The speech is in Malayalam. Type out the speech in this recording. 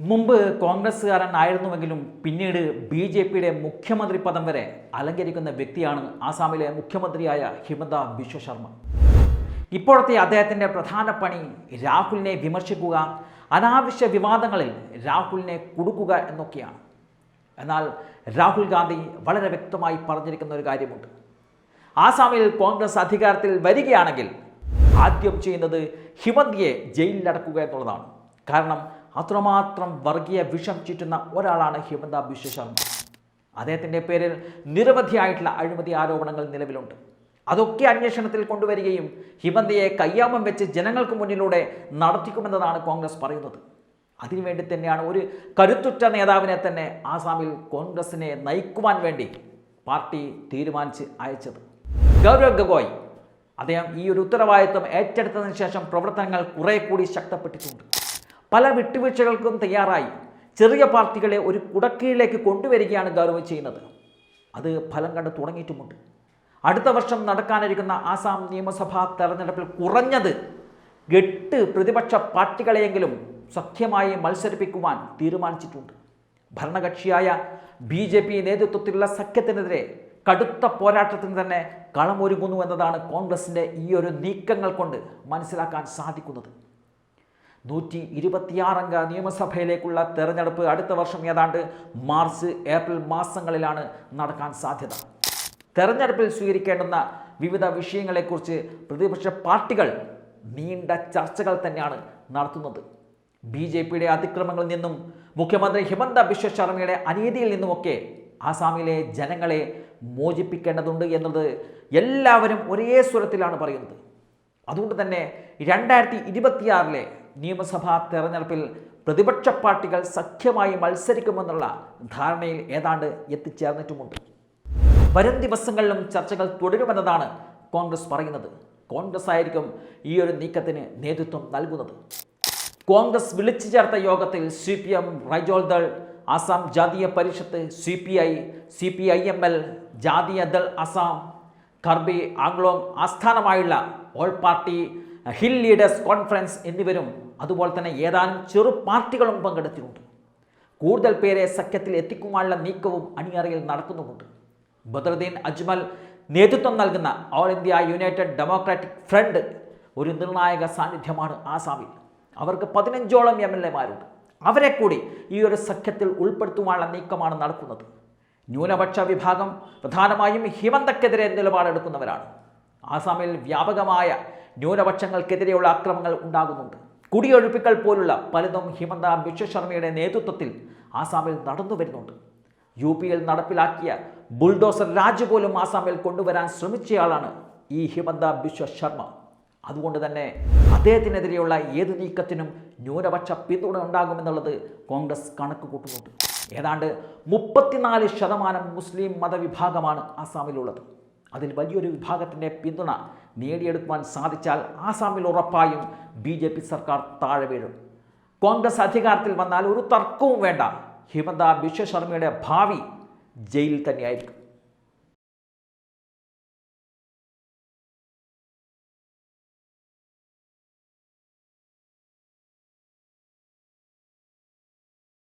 മുമ്പ് കോൺഗ്രസ്സുകാരനായിരുന്നുവെങ്കിലും പിന്നീട് ബി ജെ പിയുടെ മുഖ്യമന്ത്രി പദം വരെ അലങ്കരിക്കുന്ന വ്യക്തിയാണ് ആസാമിലെ മുഖ്യമന്ത്രിയായ ഹിമന്ത ബിശ്വ ശർമ്മ. ഇപ്പോഴത്തെ അദ്ദേഹത്തിന്റെ പ്രധാന പണി രാഹുലിനെ വിമർശിക്കുക അനാവശ്യ വിവാദങ്ങളിൽ രാഹുലിനെ കുടുക്കുക എന്നൊക്കെയാണ്. എന്നാൽ രാഹുൽ ഗാന്ധി വളരെ വ്യക്തമായി പറഞ്ഞിരിക്കുന്ന ഒരു കാര്യമുണ്ട്. ആസാമിൽ കോൺഗ്രസ് അധികാരത്തിൽ വരികയാണെങ്കിൽ ആദ്യം ചെയ്യുന്നത് ഹിമന്തിയെ ജയിലിലടക്കുക എന്നുള്ളതാണ്. കാരണം അത്രമാത്രം വർഗീയ വിഷം ചുറ്റുന്ന ഒരാളാണ് ഹിമന്ത ബിശ്വ ശർമ്മ അദ്ദേഹത്തിന്റെ പേരിൽ നിരവധിയായിട്ടുള്ള അഴിമതി ആരോപണങ്ങൾ നിലവിലുണ്ട്. അതൊക്കെ അന്വേഷണത്തിൽ കൊണ്ടുവരികയും ഹിമന്തയെ കയ്യാമം വെച്ച് ജനങ്ങൾക്ക് മുന്നിലൂടെ നടത്തിക്കുമെന്നതാണ് കോൺഗ്രസ് പറയുന്നത്. അതിനുവേണ്ടി തന്നെയാണ് ഒരു കരുത്തുറ്റ നേതാവിനെ തന്നെ ആസാമിൽ കോൺഗ്രസിനെ നയിക്കുവാൻ വേണ്ടി പാർട്ടി തീരുമാനിച്ച് അയച്ചത്. ഗൗരവ് ഗഗോയ്. അദ്ദേഹം ഈ ഒരു ഉത്തരവാദിത്വം ഏറ്റെടുത്തതിന് ശേഷം പ്രവർത്തനങ്ങൾ കുറെ കൂടി ശക്തപ്പെട്ടിട്ടുണ്ട്. പല വിട്ടുവീഴ്ചകൾക്കും തയ്യാറായി. ചെറിയ പാർട്ടികളെ ഒരു കുടക്കീഴിലേക്ക് കൊണ്ടുവരികയാണ് ഗൗരവ് ചെയ്യുന്നത്. അത് ഫലം കണ്ട് തുടങ്ങിയിട്ടുമുണ്ട്. അടുത്ത വർഷം നടക്കാനിരിക്കുന്ന ആസാം നിയമസഭാ തെരഞ്ഞെടുപ്പിൽ കുറഞ്ഞത് എട്ട് പ്രതിപക്ഷ പാർട്ടികളെയെങ്കിലും സഖ്യമായി മത്സരിപ്പിക്കുവാൻ തീരുമാനിച്ചിട്ടുണ്ട്. ഭരണകക്ഷിയായ ബി ജെ പി നേതൃത്വത്തിലുള്ള സഖ്യത്തിനെതിരെ കടുത്ത പോരാട്ടത്തിന് തന്നെ കളമൊരുങ്ങുന്നു എന്നതാണ് കോൺഗ്രസിന്റെ ഈ ഒരു നീക്കങ്ങൾ കൊണ്ട് മനസ്സിലാക്കാൻ സാധിക്കുന്നത്. നൂറ്റി ഇരുപത്തിയാറംഗ നിയമസഭയിലേക്കുള്ള തെരഞ്ഞെടുപ്പ് അടുത്ത വർഷം ഏതാണ്ട് മാർച്ച് ഏപ്രിൽ മാസങ്ങളിലാണ് നടക്കാൻ സാധ്യത. തെരഞ്ഞെടുപ്പിൽ സ്വീകരിക്കേണ്ടുന്ന വിവിധ വിഷയങ്ങളെക്കുറിച്ച് പ്രതിപക്ഷ പാർട്ടികൾ നീണ്ട ചർച്ചകൾ തന്നെയാണ് നടത്തുന്നത്. ബി ജെ പിയുടെ അതിക്രമങ്ങളിൽ നിന്നും മുഖ്യമന്ത്രി ഹിമന്ത ബിശ്വ ശർമ്മയുടെ അനീതിയിൽ നിന്നുമൊക്കെ ആസാമിലെ ജനങ്ങളെ മോചിപ്പിക്കേണ്ടതുണ്ട് എന്നത് എല്ലാവരും ഒരേ സ്വരത്തിലാണ് പറയുന്നത്. അതുകൊണ്ട് തന്നെ രണ്ടായിരത്തി ഇരുപത്തിയാറിലെ നിയമസഭാ തെരഞ്ഞെടുപ്പിൽ പ്രതിപക്ഷ പാർട്ടികൾ സഖ്യമായി മത്സരിക്കുമെന്നുള്ള ധാരണയിൽ ഏതാണ്ട് എത്തിച്ചേർന്നിട്ടുമുണ്ട്. വരും ദിവസങ്ങളിലും ചർച്ചകൾ തുടരുമെന്നതാണ് കോൺഗ്രസ് പറയുന്നത്. കോൺഗ്രസ് ആയിരിക്കും ഈ ഒരു നീക്കത്തിന് നേതൃത്വം നൽകുന്നത്. കോൺഗ്രസ് വിളിച്ചു ചേർത്ത യോഗത്തിൽ C P M Raijor Dal Asom Jatiya Parishad C P I C P I M L Jatiya Dal Assam Karbi Anglong ആസ്ഥാനമായുള്ള all party hill leaders conference എന്നിവരും അതുപോലെ തന്നെ ഏതാനും ചെറു പാർട്ടികളും പങ്കെടുത്തിട്ടുണ്ട്. കൂടുതൽ പേരെ സഖ്യത്തിൽ എത്തിക്കുവാനുള്ള നീക്കവും അണിയറയിൽ നടക്കുന്നുമുണ്ട്. ബദറുദ്ദീൻ അജ്മൽ നേതൃത്വം നൽകുന്ന All India United Democratic Front ഒരു നിർണായക സാന്നിധ്യമാണ് ആസാമിൽ. അവർക്ക് പതിനഞ്ചോളം എം എൽ എമാരുണ്ട്. അവരെ കൂടി ഈ ഒരു സഖ്യത്തിൽ ഉൾപ്പെടുത്തുവാനുള്ള നീക്കമാണ് നടക്കുന്നത്. ന്യൂനപക്ഷ വിഭാഗം പ്രധാനമായും ഹിമന്തക്കെതിരെ നിലപാടെടുക്കുന്നവരാണ്. ആസാമിൽ വ്യാപകമായ ന്യൂനപക്ഷങ്ങൾക്കെതിരെയുള്ള ആക്രമങ്ങൾ ഉണ്ടാകുന്നുണ്ട്. കുടിയൊഴിപ്പിക്കൽ പോലുള്ള പലതും ഹിമന്ത ബിശ്വ ശർമ്മയുടെ നേതൃത്വത്തിൽ ആസാമിൽ നടന്നു വരുന്നുണ്ട്. യു പിയിൽ നടപ്പിലാക്കിയ ബുൾഡോസർ രാജ് പോലും ആസാമിൽ കൊണ്ടുവരാൻ ശ്രമിച്ചയാളാണ് ഈ ഹിമന്ത ബിശ്വ ശർമ്മ അതുകൊണ്ട് തന്നെ അദ്ദേഹത്തിനെതിരെയുള്ള ഏത് നീക്കത്തിനും ന്യൂനപക്ഷ പിന്തുണ ഉണ്ടാകുമെന്നുള്ളത് കോൺഗ്രസ് കണക്ക് കൂട്ടുന്നുണ്ട് ഏതാണ്ട് മുപ്പത്തിനാല് ശതമാനം മുസ്ലിം മതവിഭാഗമാണ് ആസാമിലുള്ളത്. അതിൽ വലിയൊരു വിഭാഗത്തിന്റെ പിന്തുണ നേടിയെടുക്കുവാൻ സാധിച്ചാൽ ആസാമിൽ ഉറപ്പായും ബി ജെ പി സർക്കാർ താഴെ വീഴും. കോൺഗ്രസ് അധികാരത്തിൽ വന്നാൽ ഒരു തർക്കവും വേണ്ട. ഹിമന്ത ബിശ്വ ശർമ്മയുടെ ഭാവി ജയിലിൽ തന്നെയായിരിക്കും.